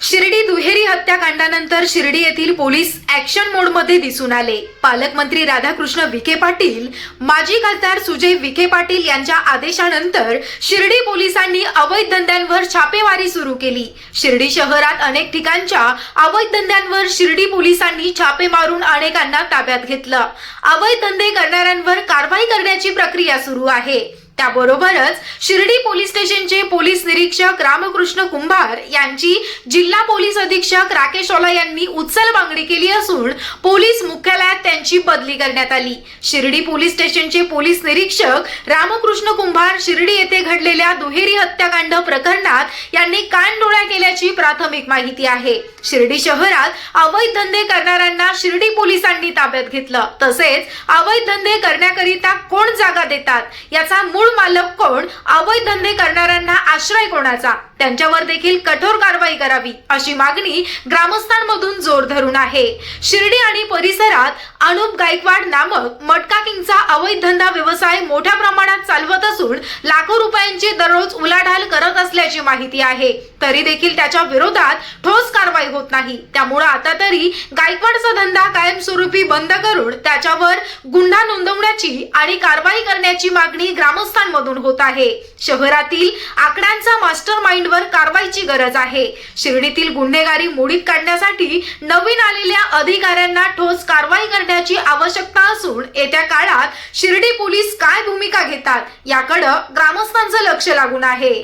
शिर्डी दुहेरी हत्याकांडानंतर शिर्डी येथील police action मोडमध्ये दिसून आले. पालकमंत्री राधाकृष्ण विखे पाटील माजी खासदार सुजय विखे पाटील यांच्या आदेशानंतर शिर्डी पोलिसांनी अवैध धंद्यांवर छापेमारी सुरू केली. शिर्डी शहरात अनेक ठिकाणच्या अवैध धंद्यांवर शिर्डी पोलिसांनी छापे मारून अनेकांना ताब्यात घेतलं. अवैध धंदे करणाऱ्यांवर कारवाई करण्याची प्रक्रिया सुरू आहे. त्याबरोबरच शिर्डी पोलीस स्टेशनचे पोलीस निरीक्षक रामकृष्ण कुंभार यांची जिल्हा पोलीस अधीक्षक राकेश ओला यांनी उचल मागणी केली असून पोलीस मुख्यालयात त्यांची बदली करण्यात आली. शिर्डी पोलीस स्टेशनचे पोलीस निरीक्षक रामकृष्ण कुंभार शिर्डी येथे घडलेल्या दुहेरी हत्याकांड प्रकरणात यांनी कानडोळ्या केल्याची प्राथमिक माहिती आहे. शिर्डी शहरात अवैध धंदे करणाऱ्यांना शिर्डी पोलिसांनी ताब्यात घेतलं. तसेच अवैध धंदे करण्याकरिता कोण जागा देतात? याचा मूळ मूळ मालक कोण? अवैध धंदे करणाऱ्यांना आश्रय कोणाचा? त्यांच्यावर देखील कठोर कारवाई करावी अशी मागणी ग्रामस्थांमधून जोर धरून आहे. शिर्डी आणि परिसरात अनुप गायकवाड नामक मटका किंगचा अवैध धंदा व्यवसाय मोठ्या प्रमाणात चालवत असून लाखो रुपयांची दररोज उलाढाल करत असल्याची माहिती आहे. तरी देखील त्याच्या विरोधात ठोस कारवाई होत नाही. त्यामुळे आता तरी गायकवाडचा धंदा कायमस्वरूपी बंद करून त्याच्यावर गुन्हा नोंदवण्याची आणि कारवाई करण्याची मागणी ग्रामस्थांमधून होत आहे. शहरातील आकड्यांचा मास्टर माइंडवर कारवाईची गरज आहे. शिर्डीतील गुन्हेगारी मोडीत काढण्यासाठी नवीन आलेल्या अधिकाऱ्यांना ठोस कारवाई करण्याची आवश्यकता असून येत्या काळात शिर्डी पोलीस काय भूमिका घेतात याकडं ग्रामस्थांचं लक्ष लागून आहे.